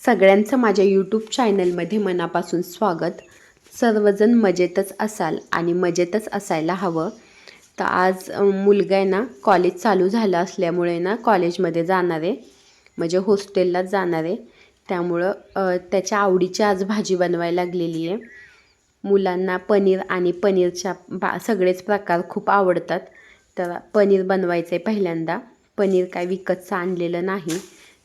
सगळ्यांचं माझ्या यूट्यूब चॅनलमध्ये मनापासून स्वागत. सर्वजण मजेतच असाल आणि मजेतच असायला हवं. तर आज मुलगा आहे ना कॉलेज चालू झालं असल्यामुळे ना कॉलेजमध्ये जाणार आहे. म्हणजे हॉस्टेललाच जाणार आहे. त्यामुळं त्याच्या आवडीची आज भाजी बनवायला लागलेली आहे. मुलांना पनीर आणि पनीरच्या बा सगळेच प्रकार खूप आवडतात. तर पनीर बनवायचं आहे पहिल्यांदा. पनीर काय विकतचं आणलेलं नाही.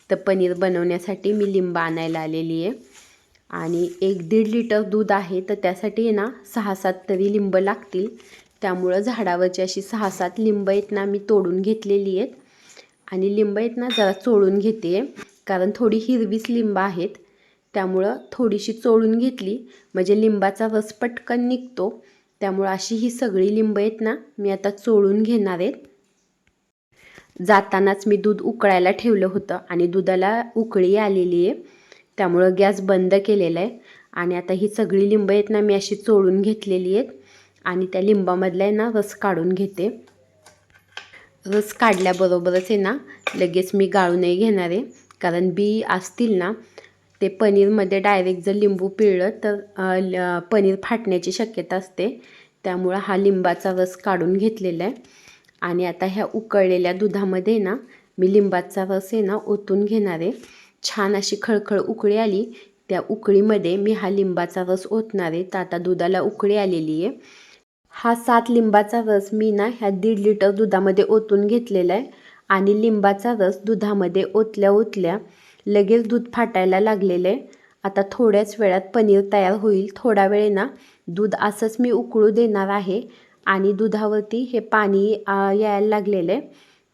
तर पनीर बनवण्यासाठी मी लिंब आणायला आलेली आहे. आणि एक दीड लिटर दूध आहे तर त्यासाठी आहे ना सहा सात तरी लिंब लागतील. त्यामुळं झाडावरची अशी सहा सात लिंब आहेत ना मी तोडून घेतलेली आहेत. आणि लिंब आहेत ना जरा चोळून घेते कारण थोडी हिरवीच लिंब आहेत. त्यामुळं थोडीशी चोळून घेतली म्हणजे लिंबाचा रस पटकन निघतो. त्यामुळं अशी ही सगळी लिंब आहेत ना मी आता चोळून घेणार आहेत. जातानाच मी दूध उकळायला ठेवलं होतं आणि दुधाला उकळी आलेली आहे. त्यामुळं गॅस बंद केलेला आहे. आणि आता ही सगळी लिंब आहेत ना मी अशी चोळून घेतलेली आहेत. आणि त्या लिंबामधला आहे ना रस काढून घेते. रस काढल्याबरोबरच आहे ना लगेच मी गाळूनही घेणार आहे. कारण बी असतील ना ते पनीरमध्ये डायरेक्ट जर लिंबू पिळलं तर पनीर फाटण्याची शक्यता असते. त्यामुळं हा लिंबाचा रस काढून घेतलेला आहे. आणि आता ह्या उकळलेल्या दुधामध्ये ना मी लिंबाचा रस आहे ना ओतून घेणार आहे. छान अशी खळखळ उकळी आली. त्या उकळीमध्ये मी हा लिंबाचा रस ओतणार आहे. तर आता दुधाला उकळी आलेली आहे. हा सात लिंबाचा रस मी ना ह्या दीड लिटर दुधामध्ये ओतून घेतलेला आहे. आणि लिंबाचा रस दुधामध्ये ओतल्या ओतल्या लगेच दूध फाटायला लागलेलं आहे. आता थोड्याच वेळात पनीर तयार होईल. थोडा वेळ ना दूध असंच मी उकळू देणार आहे. आणि दुधावरती हे पाणी यायला लागलेलं आहे.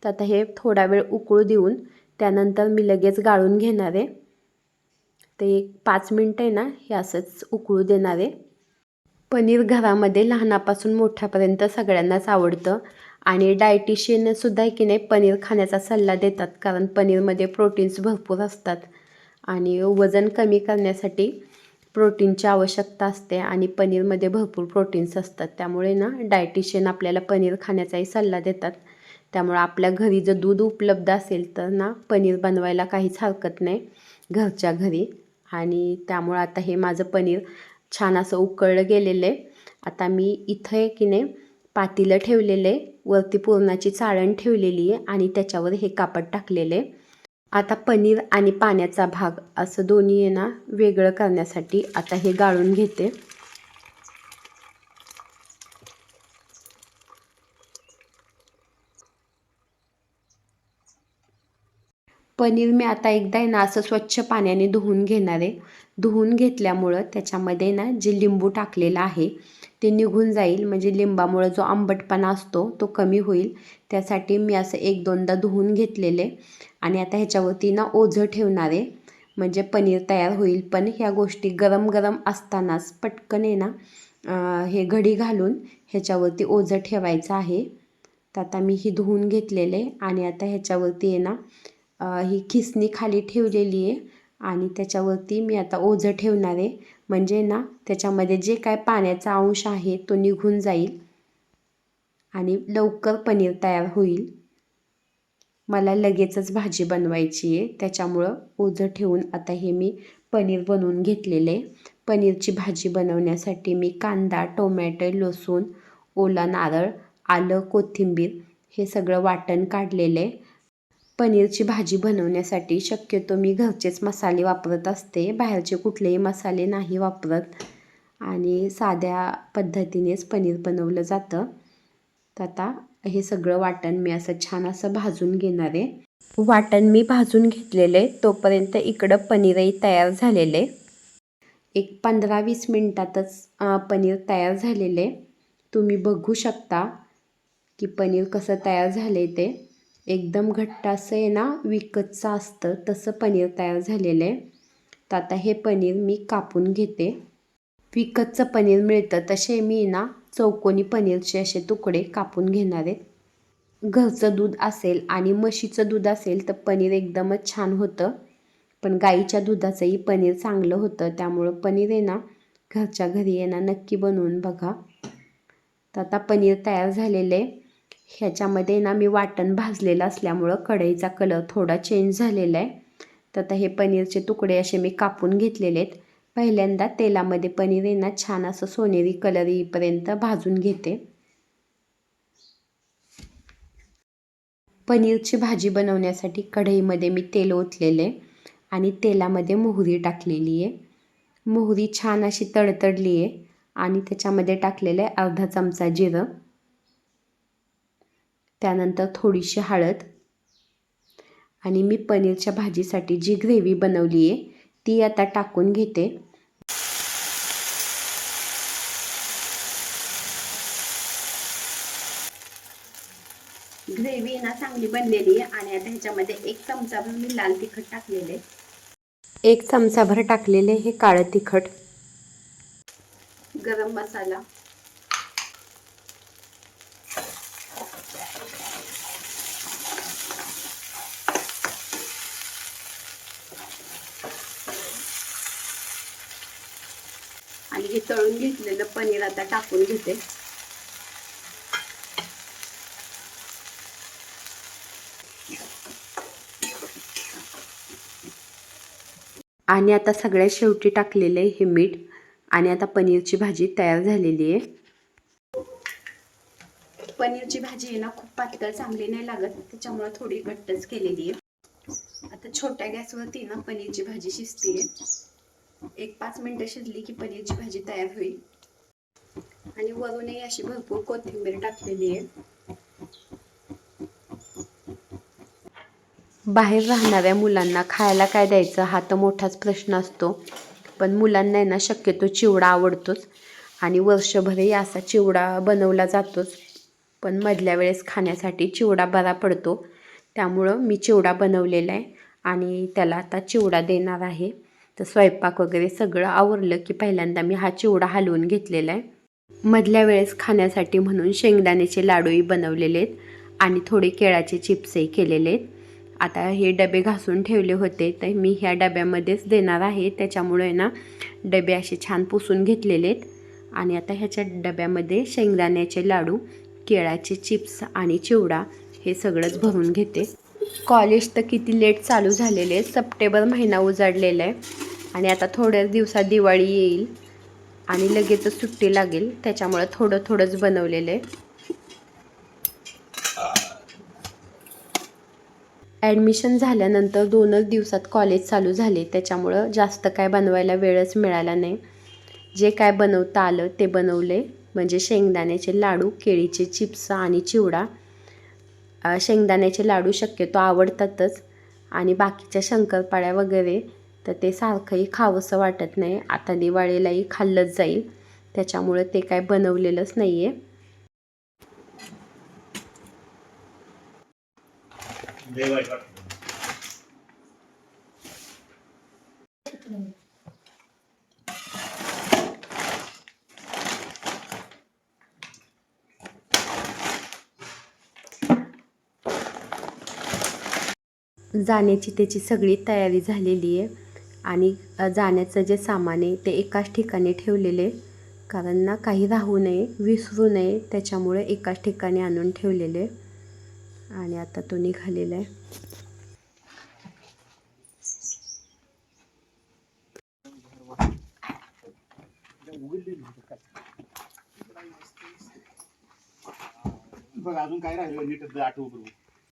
तर आता हे थोडा वेळ उकळू देऊन त्यानंतर मी लगेच गाळून घेणार आहे. ते एक पाच मिनटं आहे ना हे असंच उकळू देणार आहे. पनीर घरामध्ये लहानापासून मोठ्यापर्यंत सगळ्यांनाच आवडतं आणि डायटिशियनसुद्धा की नाही पनीर खाण्याचा सल्ला देतात. कारण पनीरमध्ये प्रोटीन्स भरपूर असतात आणि वजन कमी करण्यासाठी प्रोटीनची आवश्यकता असते आणि पनीरमध्ये भरपूर प्रोटीन्स असतात. त्यामुळे ना डायटिशियन आपल्याला पनीर खाण्याचाही सल्ला देतात. त्यामुळे आपल्या घरी जर दूध उपलब्ध असेल तर ना पनीर बनवायला काहीच हरकत नाही घरच्या घरी. आणि त्यामुळं आता हे माझं पनीर छान असं उकळलं गेलेलं आहे. आता मी इथं आहे की नाही पातीलं ठेवलेलं आहे. वरती पुरणाची चाळण ठेवलेली आहे आणि त्याच्यावर हे कापड टाकलेलं आहे. आता पनीर आणि पाण्याचा भाग असं दोन्ही आहे ना वेगळं करण्यासाठी आता हे गाळून घेते. पनीर मी आता एकदा आहे ना असं स्वच्छ पाण्याने धुवून घेणार आहे. धुवून घेतल्यामुळं त्याच्यामध्ये ना जे लिंबू टाकलेलं आहे ते निघून जाईल. म्हणजे लिंबामुळं जो आंबटपणा असतो तो कमी होईल. त्यासाठी मी असं एक दोनदा धुवून घेतलेले. आणि आता ह्याच्यावरती ना ओझं ठेवणार आहे. म्हणजे पनीर तयार होईल. पण ह्या गोष्टी गरम गरम असतानाच पटकन आहे ना हे घडी घालून ह्याच्यावरती ओझं ठेवायचं आहे. तर आता मी ही धुवून घेतलेले. आणि आता ह्याच्यावरती आहे ना ही खिसणी खाली ठेवलेली आहे. आणि त्याच्यावरती मी आता ओझं ठेवणार आहे. म्हणजे ना त्याच्यामध्ये जे काय पाण्याचा अंश आहे तो निघून जाईल आणि लवकर पनीर तयार होईल. मला लगेचच भाजी बनवायची आहे. त्याच्यामुळं ओझं ठेवून आता हे मी पनीर बनवून घेतलेले पनीरची भाजी बनवण्यासाठी मी कांदा टोमॅटो लसूण ओला नारळ आलं कोथिंबीर हे सगळं वाटण काढलेलं आहे. पनीरची भाजी बनवण्यासाठी शक्यतो मी घरचेच मसाले वापरत असते. बाहेरचे कुठलेही मसाले नाही वापरत. आणि साध्या पद्धतीनेच पनीर बनवलं जातं. तर आता हे सगळं वाटण मी असं छान असं भाजून घेणार आहे. वाटण मी भाजून घेतलेलं आहे. तोपर्यंत इकडं पनीरही तयार झालेले एक पंधरा वीस मिनटातच पनीर तयार झालेले तुम्ही बघू शकता की पनीर कसं तयार झालं आहे ते. एकदम घट्ट असं आहे ना विकतचं असतं. तसं पनीर तयार झालेलं आहे. तर आता हे पनीर मी कापून घेते. विकतचं पनीर मिळतं. तसे मी ना चौकोनी पनीरचे असे तुकडे कापून घेणार आहे. घरचं दूध असेल आणि म्हशीचं दूध असेल तर पनीर एकदमच छान होतं. पण गाईच्या दुधाचंही पनीर चांगलं होतं. त्यामुळं पनीर आहे ना घरच्या घरी आहे ना नक्की बनवून बघा. तर आता पनीर तयार झालेलं आहे. ह्याच्यामध्ये ना मी वाटण भाजलेलं असल्यामुळं कढईचा कलर थोडा चेंज झालेला आहे. तर आता हे पनीरचे तुकडे असे मी कापून घेतलेले आहेत. पहिल्यांदा तेलामध्ये पनीर आहे ना छान असं सोनेरी कलर येईपर्यंत भाजून घेते. पनीरची भाजी बनवण्यासाठी कढईमध्ये मी तेल ओतलेले आणि तेलामध्ये मोहरी टाकलेली आहे. मोहरी छान अशी तडतडली आहे आणि त्याच्यामध्ये टाकलेलं आहे अर्धा चमचा जिरं. त्यानंतर थोडीशी हळद आणि मी पनीरच्या भाजीसाठी जी ग्रेव्ही बनवली आहे ती आता टाकून घेते. ग्रेव्ही ना चांगली बनलेली आहे आणि आता ह्याच्यामध्ये एक चमचाभर मी लाल तिखट टाकलेले एक चमचाभर टाकलेले हे काळं तिखट. गरम मसाला. हे तळून घेतलेलं पनीर आता टाकून घेते. आणि आता सगळ्यात शेवटी टाकलेलं आहे हे मीठ आणि आता पनीरची भाजी तयार झालेली आहे. पनीरची भाजी आहे ना खूप पातळ चांगली नाही लागत त्याच्यामुळे थोडी घट्टच केलेली आहे. आता छोट्या गॅसवरती ना पनीरची भाजी शिजते एक पाच मिनटं शिजली की पनीरची भाजी तयार होईल. आणि वरूनही अशी भरपूर कोथिंबीर टाकलेली आहे. बाहेर राहणाऱ्या मुलांना खायला काय द्यायचं हा तर मोठाच प्रश्न असतो. पण मुलांना आहे ना शक्यतो चिवडा आवडतोच. आणि वर्षभरही असा चिवडा बनवला जातोच. पण मधल्या वेळेस खाण्यासाठी चिवडा बरा पडतो. त्यामुळं मी चिवडा बनवलेला आहे आणि त्याला आता चिवडा देणार आहे. तर स्वयंपाक वगैरे सगळं आवरलं की पहिल्यांदा मी हा चिवडा हलवून घेतलेला आहे. मधल्या वेळेस खाण्यासाठी म्हणून शेंगदाण्याचे लाडूही बनवलेले आहेत आणि थोडे केळाचे चिप्सही केलेले आहेत. आता हे डबे घासून ठेवले होते तर मी ह्या डब्यामध्येच देणार आहे. त्याच्यामुळे ना डबे असे छान पुसून घेतलेले आहेत. आणि आता ह्याच्या डब्यामध्ये शेंगदाण्याचे लाडू केळाचे चिप्स आणि चिवडा हे सगळंच भरून घेते. कॉलेज तर किती लेट चालू झालेले आहे सप्टेंबर महिना उजाडलेला आहे. आणि आता थोड्याच दिवसात दिवाळी येईल आणि लगेचच सुट्टी लागेल. त्याच्यामुळं थोडं थोडंच बनवलेलं आहे. ॲडमिशन झाल्यानंतर दोनच दिवसात कॉलेज चालू झाले. त्याच्यामुळं जास्त काय बनवायला वेळच मिळाला नाही. जे काय बनवता आलं ते बनवले. म्हणजे शेंगदाण्याचे लाडू केळीचे चिप्स आणि चिवडा. शेंगदाण्याचे लाडू शक्यतो आवडतातच. आणि बाकीच्या शंकरपाळ्या वगैरे तर ते सारखंही खावंसं वाटत नाही. आता दिवाळीलाही खाल्लंच जाईल. त्याच्यामुळं ते काय बनवलेलंच नाही आहे जाण्याची त्याची सगळी तयारी झालेली आहे. आणि जाण्याचं जे सामान आहे ते एकाच ठिकाणी ठेवलेले. कारण ना काही राहू नये विसरू नये त्याच्यामुळे एकाच ठिकाणी आणून ठेवलेले. आणि आता तो निघालेला आहे. बघ अजून काय राहिलं नीट आठवू